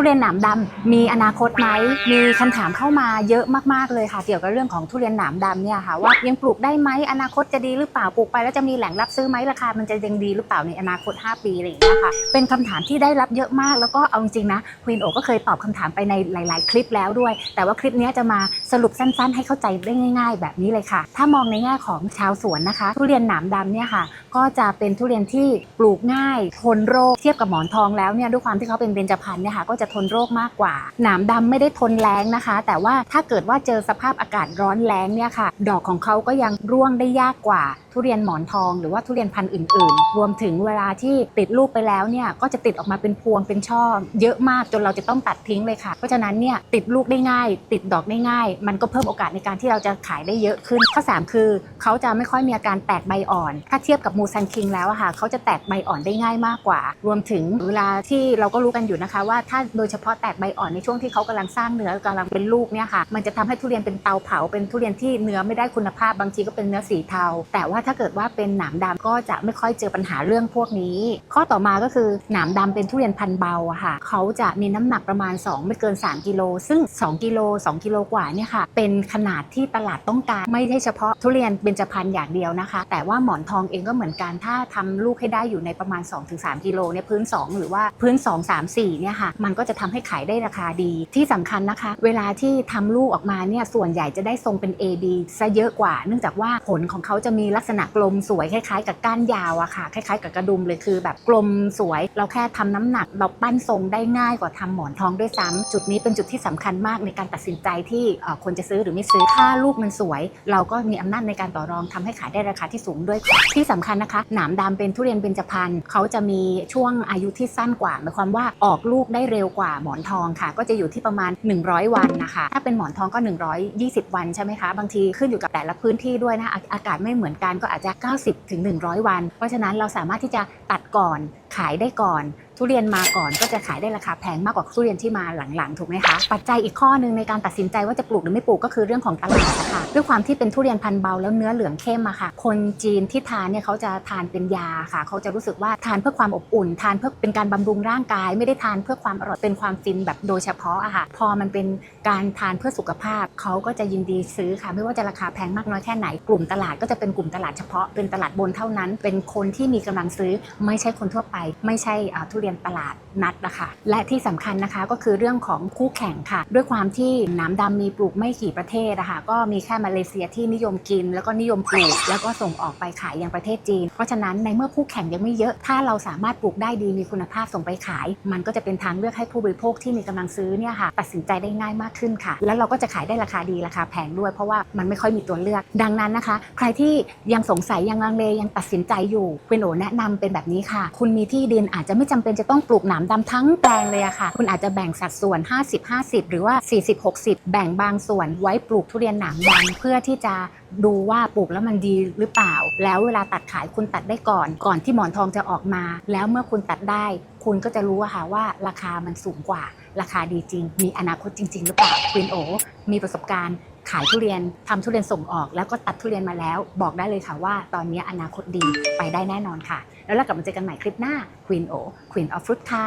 ทุเรียนหนามดำมีอนาคตไหมมีคำถามเข้ามาเยอะมากๆเลยค่ะ เกี่ยวกับเรื่องของทุเรียนหนามดำเนี่ยค่ะว่ายังปลูกได้ไหมอนาคตจะดีหรือเปล่าปลูกไปแล้วจะมีแหล่งรับซื้อไหมราคามันจะยังดีหรือเปล่าในอนาคต 5 ปีอะไรอย่างเงี้ยค่ะเป็นคำถามที่ได้รับเยอะมากแล้วก็เอาจริงนะควีนโอก็เคยตอบคำถามไปในหลาย ๆ คลิปแล้วด้วย แต่ว่าคลิปนี้จะมาสรุปสั้น ๆ ให้เข้าใจได้ง่าย ๆ แบบนี้เลยค่ะ ถ้ามองในแง่ของชาวสวนนะคะ ทุเรียนหนามดำเนี่ยค่ะ ก็จะเป็นทุเรียนที่ปลูกง่ายทนโรคเทียบกับหมอนทองแล้วเนี่ยด้วยความที่เขาเป็นเบญจพรรณเนี่ยค่ะก็จะทนโรคมากกว่า หนามดำไม่ได้ทนแรงนะคะ แต่ว่าถ้าเกิดว่าเจอสภาพอากาศร้อนแรงเนี่ยค่ะ ดอกของเขาก็ยังร่วงได้ยากกว่า ทุเรียนหมอนทองหรือว่าทุเรียนพันธุ์อื่น ๆ รวมถึงเวลาที่ติดลูกไปแล้วเนี่ยก็จะติดออกมาเป็นพวงเป็นช่อ เยอะมากจนเราจะต้องตัดทิ้งเลยค่ะ เพราะฉะนั้นเนี่ยติดลูกได้ง่าย ติดดอกได้ง่าย มันก็เพิ่มโอกาสในการที่เราจะขายได้เยอะขึ้น ข้อ 3 คือเขาจะไม่ค่อยมีอาการแตกใบอ่อน ถ้าเทียบกับมูซันคิงแล้วอะค่ะเขาจะแตกใบอ่อนได้ง่ายมากกว่า รวมถึงเวลาที่เราก็รู้กันอยู่นะคะว่าถ้าโดยเฉพาะแตกใบอ่อนในช่วงที่เขากำลังสร้างเนื้อกำลังเป็นลูกเนี่ยค่ะมันจะทำให้ทุเรียนเป็นเตาเผาเป็นทุเรียนที่เนื้อไม่ได้คุณภาพบางทีก็เป็นเนื้อสีเทา แต่ว่าถ้าเกิดว่าเป็นหนามดำก็จะไม่ค่อยเจอปัญหาเรื่องพวกนี้ ข้อต่อมาก็คือหนามดำเป็นทุเรียนพันเบาอะค่ะเขาจะมีน้ำหนักประมาณ 2 ไม่เกิน 3 กิโล ซึ่ง 2 กิโล 2 กิโลกว่าเนี่ยค่ะเป็นขนาดที่ตลาดต้องการ ไม่ใช่เฉพาะทุเรียนเบญจพรรณอย่างเดียวนะคะ แต่ว่าหมอนทองเองก็เหมือนกันถ้าทำลูกให้ได้อยู่ในประมาณ 2-3 กิโลเนี่ยพื้น 2 หรือว่าพื้น 2 3 4เนี่ยค่ะมันก็ก็จะทำให้ขายได้ราคาดี ที่สำคัญนะคะ เวลาที่ทำลูกออกมาเนี่ยส่วนใหญ่จะได้ทรงเป็น AB ซะเยอะกว่า เนื่องจากว่าผลของเขาจะมีลักษณะกลมสวยคล้ายๆ กับก้านยาวอะค่ะ คล้ายๆ กับกระดุมเลยคือ แบบกลมสวย เราแค่ทำน้ำหนัก เราปั้นทรงได้ง่ายกว่าทำหมอนทองด้วยซ้ำจุดนี้เป็นจุดที่สำคัญมากในการตัดสินใจที่คนจะซื้อหรือไม่ซื้อถ้าลูกมันสวย เราก็มีอำนาจในการต่อรองทำให้ขายได้ราคาที่สูงด้วย ที่สำคัญนะคะ หนามดำเป็นทุเรียนเบญจพรรณเขาจะมีช่วงอายุที่สั้นกว่าหมายความว่าออกลูกได้เร็วกว่าหมอนทองค่ะ ก็จะอยู่ที่ประมาณ 100 วันนะคะ ถ้าเป็นหมอนทองก็ 120 วันใช่ไหมคะ บางทีขึ้นอยู่กับแต่ละพื้นที่ด้วยนะอาอากาศไม่เหมือนกันก็อาจจะ 90ถึง100 วัน เพราะฉะนั้นเราสามารถที่จะตัดก่อนขายได้ก่อน ทุเรียนมาก่อนก็จะขายได้ราคาแพงมากกว่าทุเรียนที่มาหลังๆถูกไหมคะปัจจัยอีกข้อหนึ่งในการตัดสินใจว่าจะปลูกหรือไม่ปลูกก็คือเรื่องของตลาดนะคะด้วยความที่เป็นทุเรียนพันธุ์เบาแล้วเนื้อเหลืองเข้มอะค่ะ คนจีนที่ทานเนี่ยเขาจะทานเป็นยาค่ะ เขาจะรู้สึกว่าทานเพื่อความอบอุ่น ทานเพื่อเป็นการบำรุงร่างกาย ไม่ได้ทานเพื่อความอร่อยเป็นความฟินแบบโดยเฉพาะอะค่ะ พอมันเป็นการทานเพื่อสุขภาพเขาก็จะยินดีซื้อค่ะ ไม่ว่าจะราคาแพงมากน้อยแค่ไหนกลุ่มตลาดก็จะเป็นกลุ่มตลาดเฉพาะเป็นตลาดบนเท่านั้น เป็นคนที่มีกำลังซื้อไม่ใช่คนทั่วไป ไม่ใช่ทุเรียนตลาดนัดนะคะ และที่สำคัญนะคะก็คือเรื่องของคู่แข่งค่ะ ด้วยความที่น้ำดำมีปลูกไม่กี่ประเทศนะคะก็มีแค่มาเลเซียที่นิยมกิน แล้วก็นิยมปลูก แล้วก็ส่งออกไปขายยังประเทศจีน เพราะฉะนั้นในเมื่อคู่แข่งยังไม่เยอะ ถ้าเราสามารถปลูกได้ดีมีคุณภาพส่งไปขาย มันก็จะเป็นทางเลือกให้ผู้บริโภคที่มีกำลังซื้อเนี่ยค่ะตัดสินใจได้ง่ายมากขึ้นค่ะ แล้วเราก็จะขายได้ราคาดีราคาแพงด้วยเพราะว่ามันไม่ค่อยมีตัวเลือก ดังนั้นนะคะ ใครที่ยังสงสัยยังลังเลยังตัดสินใจอยู่เป็นโอแนะนำเป็นแบบนี้ค่ะ คุณมีที่ดินอาจจะไม่จำเป็นจะต้องปลูกหนามดำทั้งแปลงเลยอะค่ะ คุณอาจจะแบ่งสัดส่วน 50-50 หรือว่า 40-60 แบ่งบางส่วนไว้ปลูกทุเรียนหนามดำเพื่อที่จะดูว่าปลูกแล้วมันดีหรือเปล่า แล้วเวลาตัดขายคุณตัดได้ก่อน ก่อนที่หมอนทองจะออกมา แล้วเมื่อคุณตัดได้ คุณก็จะรู้ค่ะว่าราคามันสูงกว่า ราคาดีจริง มีอนาคตจริง ๆ หรือเปล่าควินโอ มีประสบการณ์ ขายทุเรียนทำทุเรียนส่งออก แล้วก็ตัดทุเรียนมาแล้ว บอกได้เลยค่ะว่า ตอนนี้อนาคตดีไปได้แน่นอนค่ะ แล้วเรากลับมาเจอกันใหม่คลิปหน้า Queen O Queen of Fruit ค่ะ